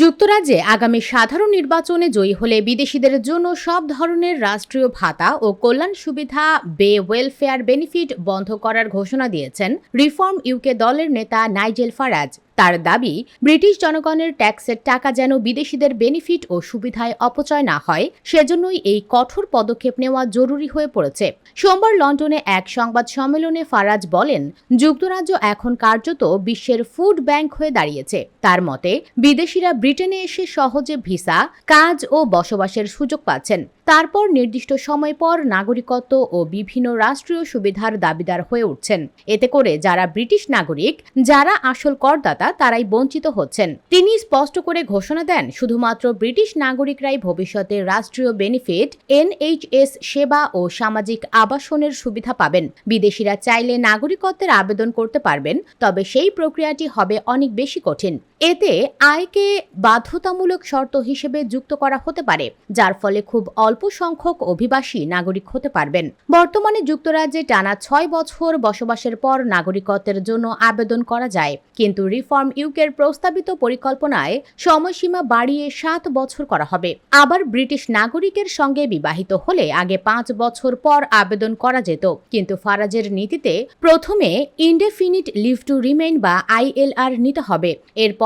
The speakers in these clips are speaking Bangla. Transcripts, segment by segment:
যুক্তরাজ্যে আগামী সাধারণ নির্বাচনে জয়ী হলে বিদেশিদের জন্য সব ধরনের রাষ্ট্রীয় ভাতা ও কল্যাণ সুবিধা, বে ওয়েলফেয়ার বেনিফিট বন্ধ করার ঘোষণা দিয়েছেন রিফর্ম ইউকে দলের নেতা নাইজেল ফারাজ। তার দাবি, ব্রিটিশ জনগণের ট্যাক্সের টাকা যেন বিদেশিদের বেনিফিট ও সুবিধায় অপচয় না হয়, সেজন্যই এই কঠোর পদক্ষেপ নেওয়া জরুরি হয়ে পড়েছে। সোমবার লন্ডনে এক সংবাদ সম্মেলনে ফারাজ বলেন, যুক্তরাজ্য এখন কার্যত বিশ্বের ফুড ব্যাংক হয়ে দাঁড়িয়েছে। তার মতে, বিদেশিরা ব্রিটেনে এসে সহজে ভিসা, কাজ ও বসবাসের সুযোগ পাচ্ছেন। তারপর নির্দিষ্ট সময় পর নাগরিকত্ব ও বিভিন্ন রাষ্ট্রীয় সুবিধার দাবিদার হয়ে উঠছেন। এতে করে যারা ব্রিটিশ নাগরিক, যারা আসল করদাতা তারাই বঞ্চিত হচ্ছেন। তিনি স্পষ্ট করে ঘোষণা দেন, শুধুমাত্র ব্রিটিশ নাগরিকরাই ভবিষ্যতে রাষ্ট্রীয় বেনিফিট, এনএইচএস সেবা ও সামাজিক আবাসনের সুবিধা পাবেন। বিদেশিরা চাইলে নাগরিকত্বের আবেদন করতে পারবেন, তবে সেই প্রক্রিয়াটি হবে অনেক বেশি কঠিন। এতে আয়কে বাধ্যতামূলক শর্ত হিসেবে যুক্ত করা হতে পারে, যার ফলে খুব অল্প সংখ্যক অভিবাসী নাগরিক হতে পারবেন। বর্তমানে যুক্তরাজ্যে টানা ছয় বছর বসবাসের পর নাগরিকত্বের জন্য আবেদন করা যায়, কিন্তু রিফর্ম ইউকের প্রস্তাবিত পরিকল্পনায় সময়সীমা বাড়িয়ে সাত বছর করা হবে। আবার ব্রিটিশ নাগরিকের সঙ্গে বিবাহিত হলে আগে পাঁচ বছর পর আবেদন করা যেত, কিন্তু ফারাজের নীতিতে প্রথমে ইনডেফিনিট লিভ টু রিমেইন বা আইএলআর নিতে হবে।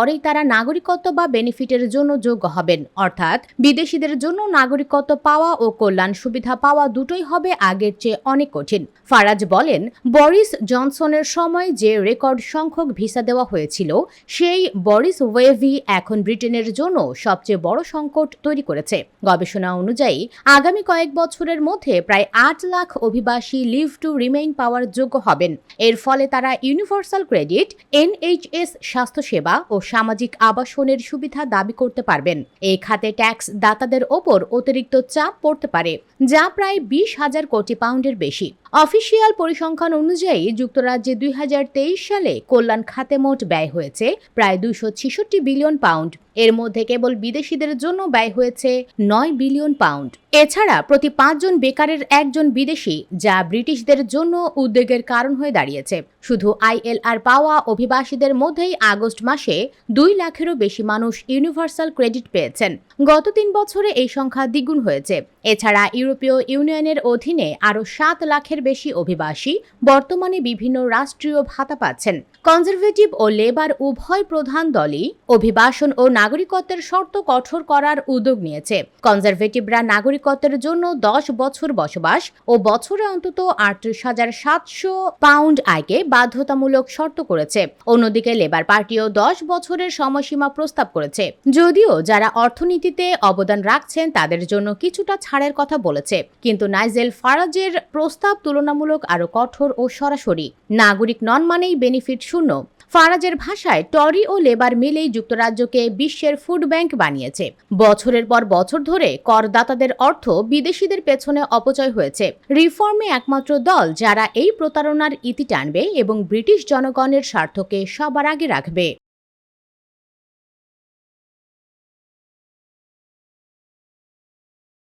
এরপরেই তারা নাগরিকত্ব বা বেনিফিটের জন্য যোগ্য হবেন। অর্থাৎ বিদেশিদের জন্য নাগরিকত্ব পাওয়া ও কল্যাণ সুবিধা পাওয়া দুটোই হবে আগের চেয়ে অনেক কঠিন। ফারাজ বলেন, বরিস জনসনের সময় যে রেকর্ড সংখ্যক ভিসা দেওয়া হয়েছিল, সেই বরিস ওয়েভি এখন ব্রিটেনের জন্য সবচেয়ে বড় সংকট তৈরি করেছে। গবেষণা অনুযায়ী, আগামী কয়েক বছরের মধ্যে প্রায় আট লাখ অভিবাসী লিভ টু রিমেইন পাওয়ার যোগ্য হবেন। এর ফলে তারা ইউনিভার্সাল ক্রেডিট, এনএইচএস স্বাস্থ্যসেবা ও সামাজিক আবাসনের সুবিধা দাবি করতে পারবেন। এই খাতে ট্যাক্স দাতাদের ওপর অতিরিক্ত চাপ পড়তে পারে, যা প্রায় বিশ হাজার কোটি পাউন্ডের বেশি। অফিসিয়াল পরিসংখ্যান অনুযায়ী যুক্তরাজ্যে দুই হাজার তেইশ সালে কল্যাণ খাতে মোট ব্যয় হয়েছে প্রায় দুইশো ছেষট্টি বিলিয়ন পাউন্ড। এর মধ্যে কেবল বিদেশিদের জন্য ব্যয় হয়েছে নয় বিলিয়ন পাউন্ড। এছাড়া প্রতি পাঁচজন বেকারের একজন বিদেশি, যা ব্রিটিশদের জন্য উদ্বেগের কারণ হয়ে দাঁড়িয়েছে। শুধু আইএলআর পাওয়া অভিবাসীদের মধ্যেই আগস্ট মাসে দুই লাখেরও বেশি মানুষ ইউনিভার্সাল ক্রেডিট পেয়েছেন। গত তিন বছরে এই সংখ্যা দ্বিগুণ হয়েছে। এছাড়া ইউরোপীয় ইউনিয়নের অধীনে আরও সাত লাখের বেশি অভিবাসী বর্তমানে বিভিন্ন রাষ্ট্রীয় ভাতা পাচ্ছেন। কনজারভেটিভ ও লেবার উভয় প্রধান দলই অভিবাসন ও নাগরিকত্বের শর্ত কঠোর করার উদ্যোগ নিয়েছে। কনজারভেটিভরা নাগরিকত্বের জন্য দশ বছর বসবাস ও বছরে অন্তত আটত্রিশ হাজার সাতশো পাউন্ড আয়কে বাধ্যতামূলক শর্ত করেছে। অন্যদিকে লেবার পার্টিও দশ বছরের সময়সীমা প্রস্তাব করেছে। যদিও যারা অর্থনীতিতে অবদান রাখছেন তাদের জন্য কিছুটা ছাড়ের কথা বলেছে। কিন্তু নাইজেল ফারাজের প্রস্তাব তুলনামূলক আরও কঠোর ও সরাসরি। নাগরিক নন মানেই বেনিফিট শূন্য। ফারাজের ভাষায় টরি ও লেবার মিলেই যুক্তরাজ্যকে বিশ্বের ফুড ব্যাংক বানিয়েছে। বছরের পর বছর ধরে করদাতাদের অর্থ বিদেশিদের পেছনে অপচয় হয়েছে। রিফর্মে একমাত্র দল যারা এই প্রতারণার ইতি টানবে এবং ব্রিটিশ জনগণের স্বার্থকে সবার আগে রাখবে।